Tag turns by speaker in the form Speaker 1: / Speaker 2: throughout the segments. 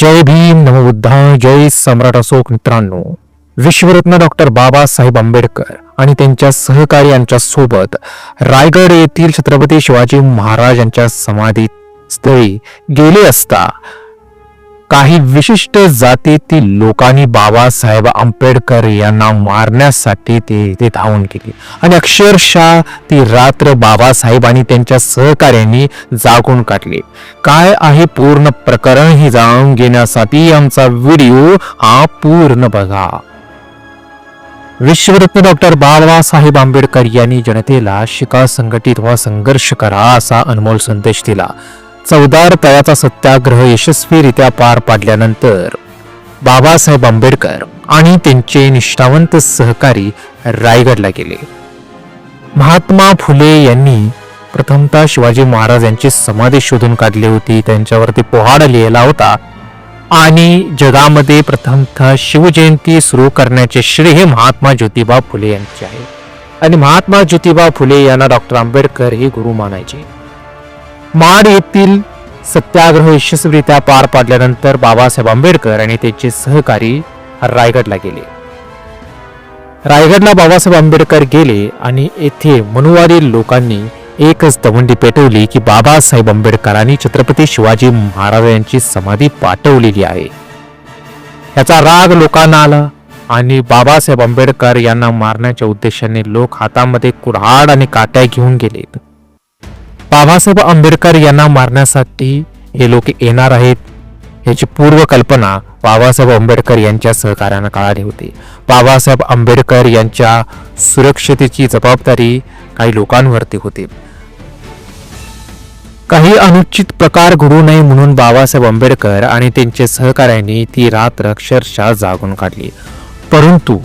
Speaker 1: जय भीम नमबुद्धा जय सम्राट अशोक मित्रांनो. विश्वरत्न डॉक्टर बाबासाहेब आंबेडकर आणि त्यांच्या सहकार्यांच्या सोबत रायगड येथील छत्रपती शिवाजी महाराज यांच्या समाधी स्थळी गेले असता काही विशिष्ट जातीतील लोकांनी बाबासाहेब आंबेडकर यांना मारण्यासाठी ते ते धावून केली आणि अक्षरशः ती रात्र बाबासाहेब आणि त्यांच्या सहकार्यांनी जागून काढली. काय आहे पूर्ण प्रकरण हे जाणून घेण्यासाठी आमचा व्हिडिओ हा पूर्ण बघा. विश्वरत्न डॉक्टर बाबासाहेब आंबेडकर यांनी जनतेला शिका संघटित व संघर्ष करा असा अनमोल संदेश दिला. चौदार तळ्याचा सत्याग्रह यशस्वीरित्या पार पाडल्यानंतर बाबासाहेब आंबेडकर आणि त्यांचे निष्ठावंत सहकारी रायगडला गेले. महात्मा फुले यांनी प्रथमतः शिवाजी महाराज यांची समाधी शोधून काढली होती त्यांच्यावरती पोहाड लिहिला होता आणि जगामध्ये प्रथमतः शिवजयंती सुरू करण्याचे श्रेय हे महात्मा ज्योतिबा फुले यांचे आहे. आणि महात्मा ज्योतिबा फुले यांना डॉक्टर आंबेडकर हे गुरु मानायचे. माड येथील सत्याग्रह यशस्वीरित्या पार पाडल्यानंतर बाबासाहेब आंबेडकर आणि त्यांचे सहकारी रायगडला गेले. रायगडला बाबासाहेब आंबेडकर गेले आणि येथे मनुवादी लोकांनी एकच दवंडी पेटवली की बाबासाहेब आंबेडकरांनी छत्रपती शिवाजी महाराज यांची समाधी पाठवलेली आहे. याचा राग लोकांना आला आणि बाबासाहेब आंबेडकर यांना मारण्याच्या उद्देशाने लोक हातामध्ये कुऱ्हाड आणि काट्या घेऊन गेलेत. बाबासाहेब आंबेडकर यांना मारण्यासाठी हे लोक येणार आहेत याची पूर्वकल्पना बाबासाहेब आंबेडकर यांच्या सहकार्यानं काढली होती. बाबासाहेब आंबेडकर यांच्या सुरक्षतेची जबाबदारी काही लोकांवरती होती. काही अनुचित प्रकार घडू नये म्हणून बाबासाहेब आंबेडकर आणि त्यांचे सहकाऱ्यांनी ती रात्र अक्षरशः जागून काढली. परंतु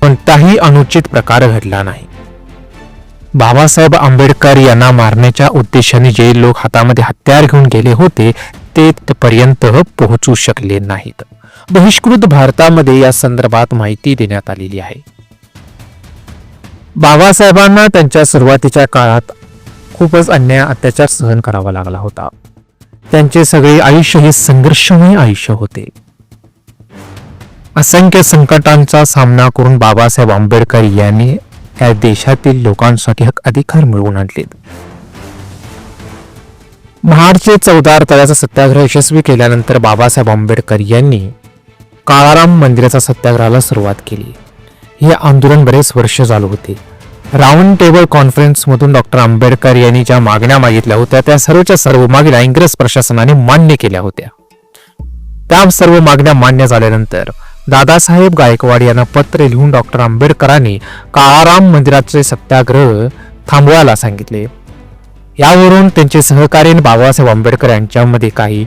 Speaker 1: कोणताही अनुचित प्रकार घडला नाही. बाबासाहेब आंबेडकर यांना मारण्याच्या उद्देशाने जे लोक हातामध्ये हत्यार घेऊन गेले होते ते पर्यंत पोहोचू शकले नाहीत. बहिष्कृत भारतामध्ये या संदर्भात माहिती देण्यात आलेली आहे. बाबासाहेबांना त्यांच्या सुरुवातीच्या काळात खूपच अन्याय अत्याचार सहन करावा लागला होता. त्यांचे सगळे आयुष्य हे संघर्षमय आयुष्य होते. असंख्य संकटांचा सामना करून बाबासाहेब आंबेडकर यांनी त्या देशातील लोकांसाठी हक अधिकार मिळवून आणलेत. महाडचे चौदार तळ्याचा सत्याग्रह यशस्वी केल्यानंतर बाबासाहेब आंबेडकर यांनी काळाराम मंदिराचा सत्याग्रहाला सुरुवात केली. हे आंदोलन बरेच वर्ष चालू होते. राऊंड टेबल कॉन्फरन्स मधून डॉक्टर आंबेडकर यांनी ज्या मागण्या मागितल्या होत्या त्या सर्वच्या सर्व मागण्या इंग्रज प्रशासनाने मान्य केल्या होत्या. त्या सर्व मागण्या मान्य झाल्यानंतर दादासाहेब गायकवाड यांना पत्र लिहून डॉक्टर आंबेडकरांनी काळाराम मंदिराचे सत्याग्रह थांबवायला सांगितले. यावरून त्यांचे सहकारी बाबासाहेब आंबेडकर यांच्यामध्ये काही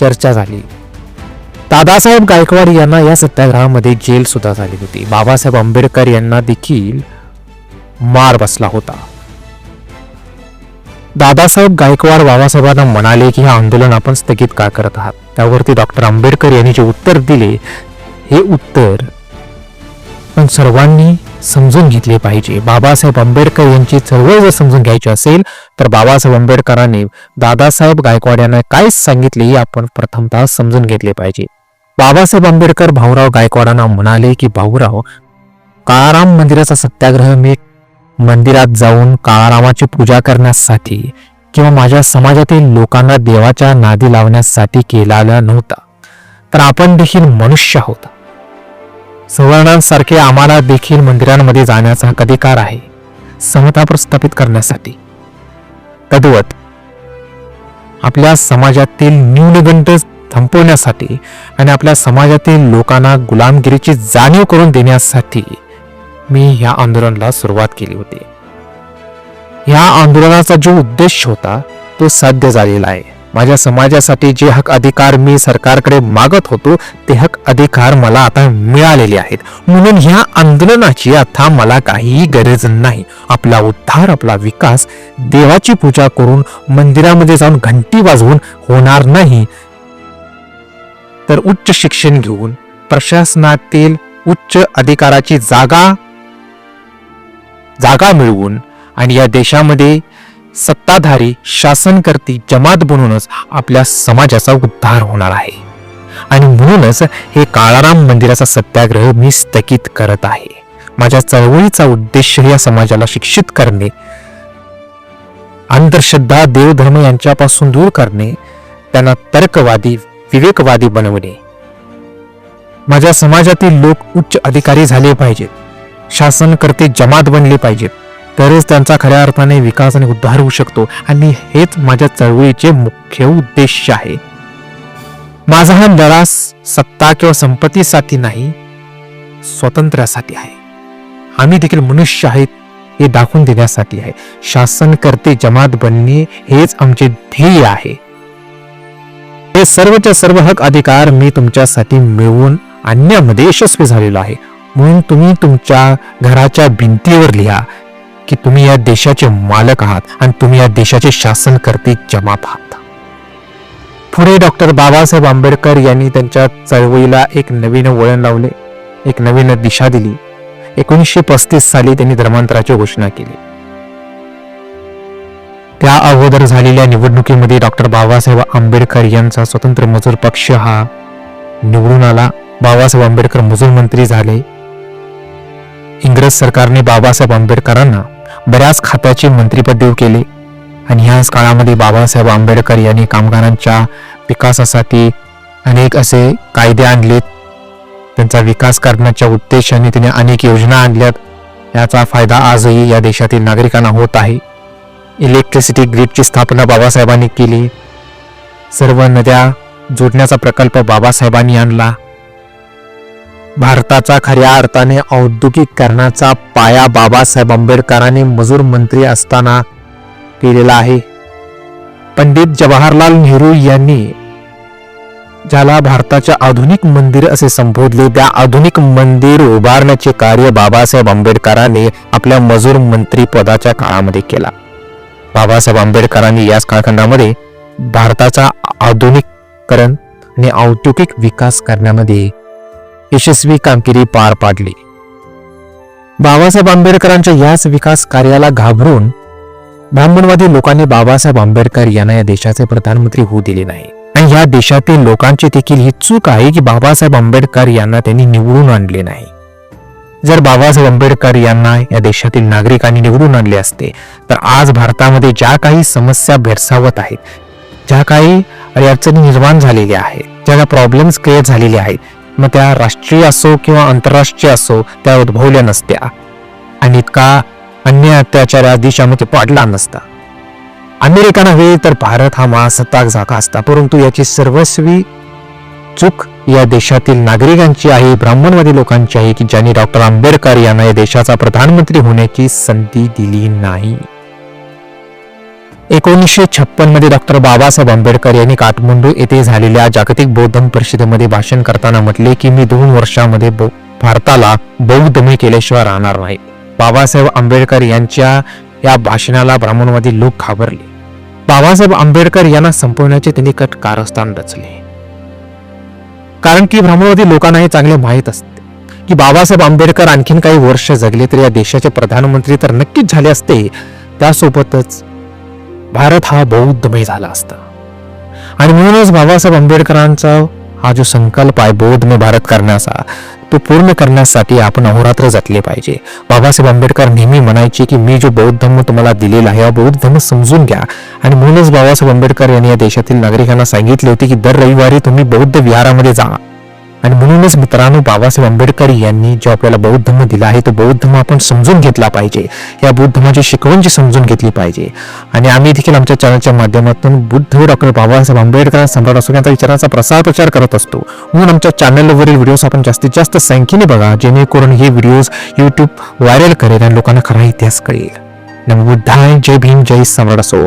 Speaker 1: चर्चा झाली. दादासाहेब गायकवाड यांना या सत्याग्रहामध्ये जेल सुद्धा झाली होती. बाबासाहेब आंबेडकर यांना देखील मार बसला होता. दादासाहेब गायकवाड बाबासाहेबांना म्हणाले की हे आंदोलन आपण स्थगित का करत आहात? त्यावरती डॉक्टर आंबेडकर यांनी जे उत्तर दिले हे उत्तर पण सर्वांनी समजून घेतले पाहिजे. बाबासाहेब आंबेडकर यांची चळवळ जर समजून घ्यायची असेल तर बाबासाहेब आंबेडकरांनी दादासाहेब गायकवाड यांना काय सांगितले हे आपण प्रथमतः समजून घेतले पाहिजे. बाबासाहेब आंबेडकर भाऊराव गायकवाडांना म्हणाले की भाऊराव काळाराम मंदिराचा सत्याग्रह मी मंदिरात जाऊन काळारामाची पूजा करण्यासाठी किंवा माझ्या समाजातील लोकांना देवाच्या नादी लावण्यासाठी केलेला नव्हता. तर आपण देखील मनुष्य आहोत. सवर्णांसारखे आम्हाला देखील मंदिरांमध्ये जाण्याचा हक्क अधिकार आहे समता प्रस्थापित करण्यासाठी. तद्वत आपल्या समाजातील न्यूनगंड थांबवण्यासाठी आणि आपल्या समाजातील लोकांना गुलामगिरीची जाणीव करून देण्यासाठी मी ह्या आंदोलनाला सुरुवात केली होती. ह्या आंदोलनाचा जो उद्देश होता तो साध्य झालेला आहे. माझ्या समाजासाठी जे हक अधिकार मी सरकारकडे मागत होतो ते हक अधिकार मला आता मिळालेले आहेत. म्हणून ह्या आंदोलनाची आता मला काहीही गरज नाही. आपला उद्धार आपला विकास देवाची पूजा करून मंदिरामध्ये जाऊन घंटी वाजवून होणार नाही. तर उच्च शिक्षण घेऊन प्रशासनातील उच्च अधिकाराची जागा जागा मिळवून आणि या देशामध्ये सत्ताधारी शासनकर्ती जमात बनूनच आपल्या समाजाचा उद्धार होणार आहे. आणि म्हणूनच हे काळाराम मंदिराचा सत्याग्रह मी स्थगित करत आहे. माझ्या चळवळीचा उद्देश या समाजाला शिक्षित करणे अंधश्रद्धा देवधर्म यांच्यापासून दूर करणे त्यांना तर्कवादी विवेकवादी बनवणे. माझ्या समाजातील लोक उच्च अधिकारी झाले पाहिजेत. शासनकर्ते जमात बनले पाहिजेत. तरच त्यांचा खऱ्या अर्थाने विकास आणि उद्धार होऊ शकतो. आणि हेच माझ्या चळवळीचे मुख्य उद्देश आहे. माझा हा लढा सत्ता किंवा संपत्तीसाठी नाही स्वातंत्र्यासाठी आहे. आम्ही देखील मनुष्य आहेत हे दाखवून देण्यासाठी आहे. शासनकर्ते जमात बनणे हेच आमचे ध्येय आहे. हे सर्वच्या सर्व हक अधिकार मी तुमच्यासाठी मिळवून आणण्यामध्ये यशस्वी झालेलो आहे. म्हणून तुम्ही तुमच्या घराच्या भिंतीवर लिहा. की तुम्ही या देशाचे मालक आहात आणि तुम्ही या देशाचे शासन करते जमात आहात. पुढे डॉक्टर बाबासाहेब आंबेडकर यांनी त्यांच्या चळवळीला एक नवीन वळण लावले एक नवीन दिशा दिली. एकोणीसशे पस्तीस साली त्यांनी धर्मांतराची घोषणा केली. त्या अगोदर झालेल्या निवडणुकीमध्ये डॉक्टर बाबासाहेब आंबेडकर यांचा स्वतंत्र मजूर पक्ष हा निवडून आला. बाबासाहेब आंबेडकर मजूर मंत्री झाले. इंग्रज सरकारने बाबासाहेब आंबेडकरांना बऱ्याच खात्याचे मंत्रीपद देऊ केले. आणि ह्याच काळामध्ये बाबासाहेब आंबेडकर यांनी कामगारांच्या विकासासाठी अनेक असे कायदे आणलेत. त्यांचा विकास करण्याच्या उद्देशाने त्यांनी अनेक योजना आणल्यात. याचा फायदा आजही या देशातील नागरिकांना होत आहे. इलेक्ट्रिसिटी ग्रीडची स्थापना बाबासाहेबांनी केली. सर्व नद्या जोडण्याचा प्रकल्प बाबासाहेबांनी आणला. भारताचा खऱ्या अर्थाने औद्योगिकरणाचा पाया बाबासाहेब आंबेडकरांनी मजूर मंत्री असताना केलेला आहे. पंडित जवाहरलाल नेहरू यांनी ज्याला भारताचे आधुनिक मंदिर असे संबोधले त्या आधुनिक मंदिर उभारण्याचे कार्य बाबासाहेब आंबेडकरांनी आपल्या मजूर मंत्री पदाच्या काळामध्ये केला. बाबासाहेब आंबेडकरांनी याच कालखंडामध्ये भारताचा आधुनिककरण आणि औद्योगिक विकास करण्यामध्ये यशस्वी कामगिरी पार पाडली. बाबासाहेब आंबेडकरांच्या याच विकास कार्याला घाबरून ब्राह्मणवादी लोकांनी बाबासाहेब आंबेडकर यांना या देशाचे प्रधानमंत्री होऊ दिले नाही. आणि या देशातील लोकांची देखील ही चूक आहे की बाबासाहेब आंबेडकर यांना त्यांनी निवडून आणले नाही. जर बाबासाहेब आंबेडकर यांना या देशातील नागरिकांनी निवडून आणले असते तर आज भारतामध्ये ज्या काही समस्या भेडसावत आहेत ज्या काही अडचणी निर्माण झालेल्या आहेत ज्या प्रॉब्लेम्स क्रिएट झालेले आहेत मग त्या राष्ट्रीय असो किंवा आंतरराष्ट्रीय असो त्या उद्भवल्या नसत्या. आणि इतका अन्य अत्याचार या देशामध्ये पाडला नसता. अमेरिका नव्हे तर भारत हा महासत्ताक जागा असता परंतु याची सर्वस्वी चूक या देशातील नागरिकांची आहे ब्राह्मणवादी लोकांची आहे की ज्यांनी डॉक्टर आंबेडकर यांना या देशाचा प्रधानमंत्री होण्याची संधी दिली नाही. एकोणीसशे छप्पनमध्ये डॉक्टर बाबासाहेब आंबेडकर यांनी काठमांडू येथे झालेल्या जागतिक बौद्ध परिषदेमध्ये भाषण करताना म्हटले की मी दोन वर्षामध्ये भारताला बौद्धमय केल्याशिवाय राहणार नाही. बाबासाहेब आंबेडकर यांच्या या भाषणाला ब्राह्मणवादी लोक घाबरले. बाबासाहेब आंबेडकर यांना संपवण्याचे त्यांनी कट कारस्थान रचले. कारण की ब्राह्मणवादी लोकांना हे चांगले माहीत असते. की बाबासाहेब आंबेडकर आणखीन काही वर्ष जगले तर या देशाचे प्रधानमंत्री तर नक्कीच झाले असते. त्यासोबतच भारत हा बौद्धमय झाला असता. आणि म्हणूनच बाबासाहेब आंबेडकरांचा हा जो संकल्प आहे बौद्धमय भारत करण्याचा तो पूर्ण करण्यासाठी आपण अहोरात्र जटले पाहिजे. बाबासाहेब आंबेडकर नेहमी म्हणायचे की मी जो बौद्ध धर्म तुम्हाला दिलेला आहे हा बौद्ध धर्म समजून घ्या. आणि म्हणूनच बाबासाहेब आंबेडकर यांनी या देशातील नागरिकांना सांगितले होते की दर रविवारी तुम्ही बौद्ध विहारामध्ये जा. आणि म्हणूनच मित्रांनो बाबासाहेब आंबेडकर यांनी जो आपल्याला बौद्ध धर्म दिला आहे तो बौद्ध धर्म आपण समजून घेतला पाहिजे. या बौद्ध धर्माची शिकवणची समजून घेतली पाहिजे. आणि आम्ही देखील आमच्या चॅनलच्या माध्यमातून बुद्ध डॉक्टर बाबासाहेब आंबेडकर सम्राट असो यांचा विचारांचा प्रसार प्रचार करत असतो. म्हणून आमच्या चॅनलवरील व्हिडिओज आपण जास्तीत जास्त संख्येने बघा जेणेकरून हे व्हिडिओज यूट्यूब व्हायरल करेल आणि लोकांना खरा इतिहास कळेल. नम बुद्धाय जय भीम जय सम्राट असो.